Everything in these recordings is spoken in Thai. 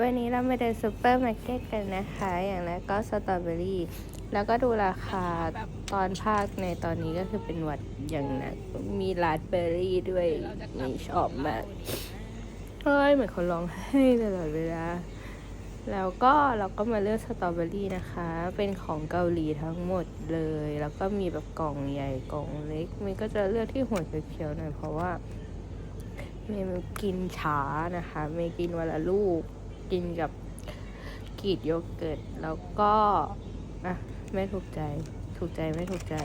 วันนี้เรามาเดินซูเปอร์มาร์เก็ตกันนะคะ อย่างแรกก็สตรอเบอรี่ แล้วก็ดูราคาตอนภาคในตอนนี้ก็คือเป็นวัดอย่างหนักมีราสเบอรี่ด้วยมีชอบมากเฮ้ยเหมือนคนร้องไห้ตลอดเวลา แล้วก็เราก็มาเลือกสตรอเบอรี่นะคะ เป็นของเกาหลีทั้งหมดเลย แล้วก็มีแบบกล่องใหญ่กล่องเล็กมันก็จะเลือกที่หัวเขียวๆหน่อยเพราะว่าเมย์กินช้านะคะ เมย์กินวันละลูก กินกับกรีดโยเกิร์ตแล้วก็อะไม่ถูกใจ ถูกใจไม่ถูกใจ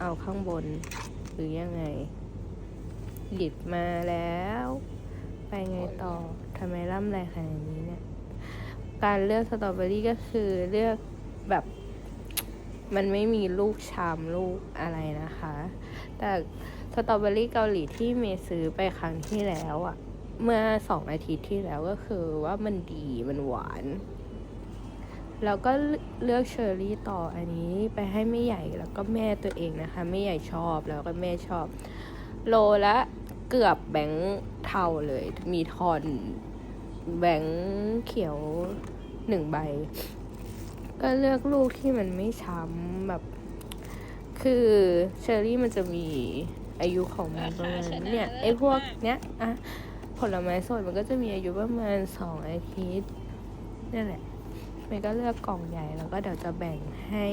เอาข้างบนหรือยังไง หยิบมาแล้ว ไปไงต่อทำไมร่ำไรขนาดนี้เนี่ย การเลือกสตรอเบอรี่ก็คือเลือกแบบมันไม่มีลูกชามลูกอะไรนะคะ แต่สตรอเบอรี่เกาหลีที่เมย์ซื้อไปครั้งที่แล้วอะ เมื่อสองอาทิตย์ที่แล้วก็คือว่ามันดีมันหวาน แล้วก็เลือกเชอร์รี่ต่ออันนี้ไปให้แม่ใหญ่แล้วก็แม่ตัวเองนะคะแม่ใหญ่ชอบแล้วก็แม่ชอบ โลละเกือบแบงค์เท่าเลย มีทอนแบงค์เขียวหนึ่งใบ ก็เลือกลูกที่มันไม่ช้ำแบบ คือเชอร์รี่มันจะมีอายุของมันประมาณเนี่ยไอ้พวกเนี้ยอะ ผลไม้สดมันก็จะมีอายุประมาณสองอาทิตย์นั่นแหละเมย์ก็เลือกกล่องใหญ่แล้วก็เดี๋ยวจะแบ่งให้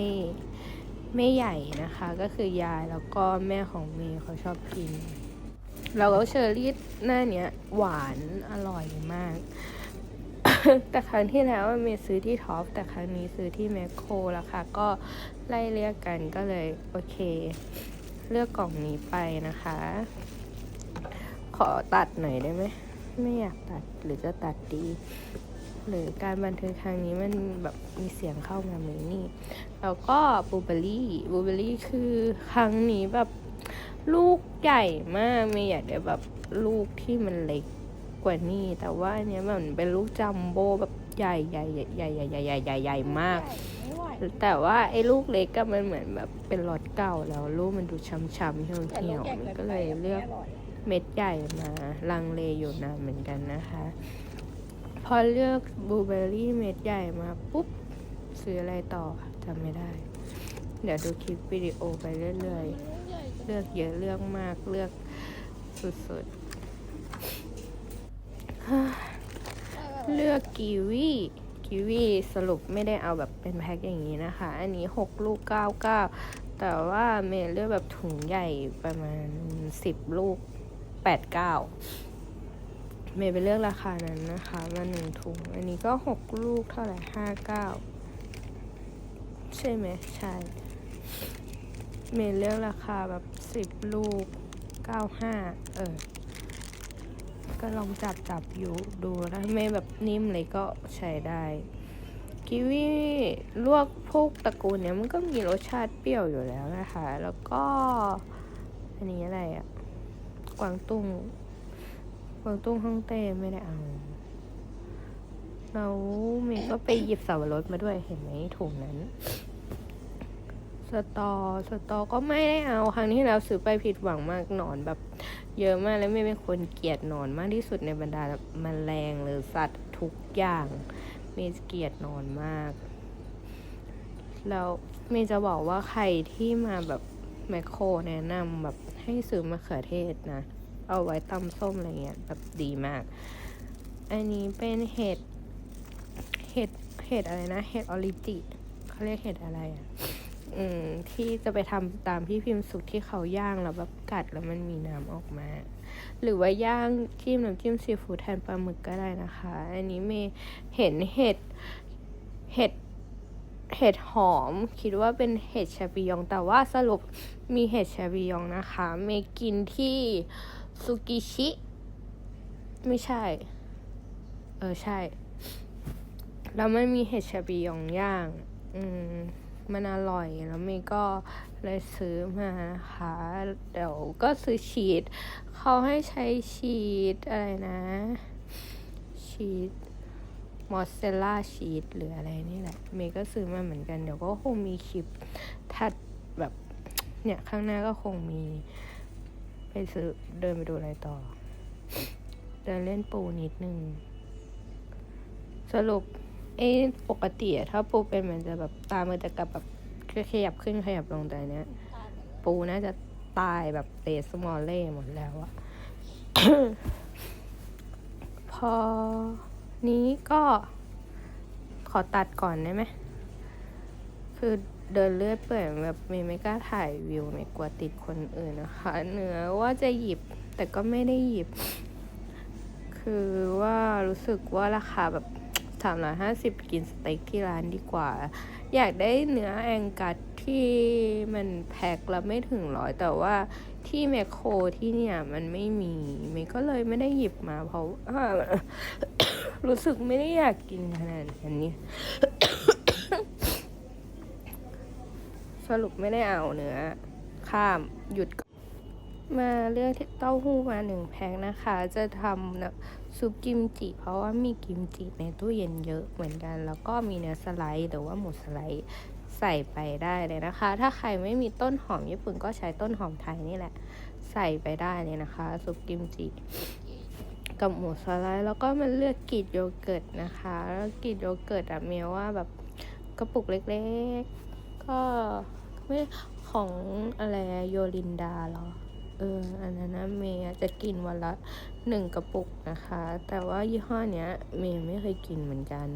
แม่ใหญ่นะคะ ก็คือยายแล้วก็แม่ของเมย์เขาชอบกิน เราก็เชอร์รี่หน้าเนี้ยหวานอร่อยมาก แต่ครั้งที่แล้วเมย์ซื้อที่ท็อปแต่ครั้งนี้ซื้อที่แมคโครราคาก็ไล่เรียกกันก็เลยโอเค เลือกกล่องนี้ไปนะคะ ขอตัดหน่อยได้ไหม ไม่อยากตัดหรือจะตัดดี หรือการบันทึกครั้งนี้มันแบบมีเสียงเข้ามาไหมนี่ แล้วก็บูเบอรี่บูเบอรี่คือครั้งนี้แบบลูกใหญ่มากไม่อยากได้แบบลูกที่มันเล็กกว่านี้ แต่ว่าอันเนี้ยมันเป็นลูกจัมโบ้แบบใหญ่ใหญ่ใหญ่ใหญ่ใหญ่ใหญ่ใหญ่ใหญ่ใหญ่มาก แต่ว่าไอ้ลูกเล็กก็มันเหมือนแบบเป็นรถเก่าแล้วลูกมันดูช้ำๆเหี่ยวแต่เหี่ลูยวมันก็เลยเลือก เม็ดใหญ่มาลังเลอยู่นานเหมือนกันนะคะ พอเลือกบลูเบอร์รี่เม็ดใหญ่มาปุ๊บ ซื้ออะไรต่อจำไม่ได้ เดี๋ยวดูคลิปวิดีโอไปเรื่อยๆ เลือกเยอะเลือกมากเลือกสุดๆ เลือกกีวีกีวีสรุปไม่ได้เอาแบบเป็นแพ็คอย่างนี้นะคะ อันนี้หกลูกเก้าเก้าแต่ว่าเมย์เลือกแบบถุงใหญ่ประมาณสิบลูก แปดเก้าเมย์ไปเลือกราคานั้นนะคะ มาหนึ่งถุง อันนี้ก็หกลูกเท่าไหร่ห้าเก้าใช่ไหมใช่ เมย์เลือกราคาแบบสิบลูกเก้าห้าเออ ก็ลองจับจับอยู่ดูถ้าไม่แบบนิ่มเลยก็ใช้ได้กีวีลวกพวกตระกูลเนี้ยมันก็มีรสชาติเปรี้ยวอยู่แล้วนะคะ แล้วก็ อันนี้อะไรอะ วางตุ้งกวางตุ้งฮ่องเต้ไม่ได้เอาแล้วเมย์ก็ไปหยิบสับปะรดมาด้วยเห็นไหมถุงนั้น สตอสตอก็ไม่ได้เอา ครั้งที่แล้วซื้อไปผิดหวังมากหนอนแบบ เยอะมากแล้วไม่เป็นคนเกลียดหนอนมากที่สุดในบรรดาแบบแมลงหรือสัตว์ทุกอย่างเมย์เกลียดหนอนมาก แล้วเมย์จะบอกว่าใครที่มาแบบ แมคโครแนะนำแบบให้ซื้อมะเขือเทศนะ เอาไว้ตำส้มอะไรเงี้ยแบบดีมาก อันนี้เป็นเห็ด เห็ด เห็ดอะไรนะ เห็ดออริจิเขาเรียกเห็ดอะไรอะ อืม ที่จะไปทำตามที่พิมพ์สุกที่เขาย่างแล้วแบบกัดแล้วมันมีน้ำออกมา หรือว่าย่างจิ้มน้ำจิ้มซีฟู้ดแทนปลาหมึกก็ได้นะคะ อันนี้เมย์เห็นเห็ด เห็ด เห็ดหอม คิดว่าเป็นเห็ดชาปิยอง แต่ว่าสรุปมีเห็ดชาปิยองนะคะเมกินที่ซูกิชิ ไม่ใช่ เออใช่ แล้วไมันมีเห็ดชาปิยองย่าง อืมมันอร่อยแล้วเมก็เลยซื้อมานะคะเดี๋ยวก็ซื้อชีสเขาให้ใช้ชีสอะไรนะ ชีส มอสเรลล่าชีสหรืออะไรนี่แหละ เมย์ก็ซื้อมาเหมือนกัน เดี๋ยวก็คงมีคลิปถัดแบบเนี่ย ข้างหน้าก็คงมี ไปซื้อเดินไปดูอะไรต่อ เดินเล่นปูนิดนึง สรุปเอ้ปกติอะถ้าปูเป็นมันจะแบบตามันจะกลับแบบขยับขึ้นขยับลงแต่เนี้ย ปูน่าจะตายแบบเตะสมอลเล่หมดแล้วอะพอ นี้ก็ขอตัดก่อนได้ไหม คือเดินเลือดเปื่อยแบบเมย์ไม่กล้าถ่ายวิวเมย์กลัวติดคนอื่นนะคะ เนื้อว่าจะหยิบแต่ก็ไม่ได้หยิบ คือว่ารู้สึกว่าราคาแบบสามร้อยห้าสิบกินสเต็กที่ร้านดีกว่า อยากได้เนื้อแองกัสที่มันแพ็คแล้วไม่ถึงร้อยแต่ว่าที่แมคโครที่เนี่ยมันไม่มีเมย์ก็เลยไม่ได้หยิบมาเพราะ รู้สึกไม่ได้อยากกินขนาดนี้ สรุปไม่ได้เอาเนื้อ ข้ามหยุด มาเลือกเต้าหู้มาหนึ่งแพ็คนะคะ จะทำนะซุปกิมจิ เพราะว่ามีกิมจิในตู้เย็นเยอะเหมือนกัน แล้วก็มีเนื้อสไลด์หรือว่าหมูสไลด์ใส่ไปได้เลยนะคะ ถ้าใครไม่มีต้นหอมญี่ปุ่นก็ใช้ต้นหอมไทยนี่แหละ ใส่ไปได้เลยนะคะ ซุปกิมจิ กับหมูสไลด์แล้วก็มันเลือกกรีดโยเกิร์ตนะคะแล้วกรีดโยเกิร์ตอะเมียว่าแบบกระปุกเล็กๆ ก็ไม่ของอะไรโยลินดาหรอเอออันนั้นนะเมย์จะกินวันละหนึ่งกระปุกนะคะ แต่ว่ายี่ห้อเนี้ยเมย์ไม่เคยกินเหมือนกัน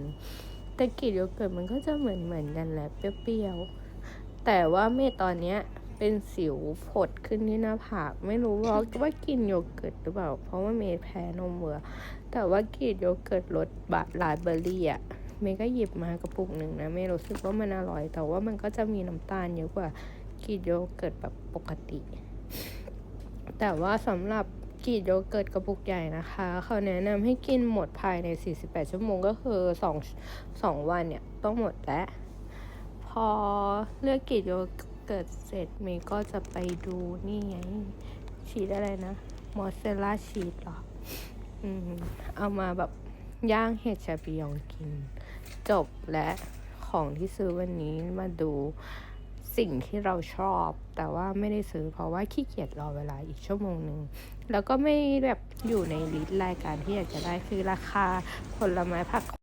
แต่กรีดโยเกิร์ตมันก็จะเหมือนเหมือนกันแหละเปรี้ยวๆแต่ว่าเมย์ตอนเนี้ย เป็นสิวผดขึ้นที่หน้าผาก ไม่รู้ว่าว่ากินโยเกิร์ตหรือเปล่า เพราะว่าเมย์แพ้นมวัวแต่ว่ากรีดโยเกิร์ตรสบะลาเบอร์รี่อะเมย์ก็หยิบมากระปุกหนึ่งนะเมย์รู้สึกว่ามันอร่อย แต่ว่ามันก็จะมีน้ำตาลเยอะกว่ากรีดโยเกิร์ตแบบปกติ แต่ว่าสำหรับกีดโยเกิร์ตกระปุกใหญ่นะคะ เขาแนะนำให้กินหมดภายใน 48 ชั่วโมงก็คือ2 2วันเนี่ยต้องหมดแล้ว พอเลือกกีดโยเกิร์ตเสร็จเมย์ก็จะไปดูนี่ไง ชีสอะไรนะ มอสซาเรลล่าชีสหรอ อืม เอามาแบบย่างเห็ดชาปิยองกิน จบและของที่ซื้อวันนี้มาดูสิ่งที่เราชอบ แต่ว่าไม่ได้ซื้อเพราะว่าขี้เกียจรอเวลาอีกชั่วโมงหนึ่งแล้วก็ไม่แบบอยู่ในลิสต์รายการที่อยากจะได้คือราคาผลไม้ผัก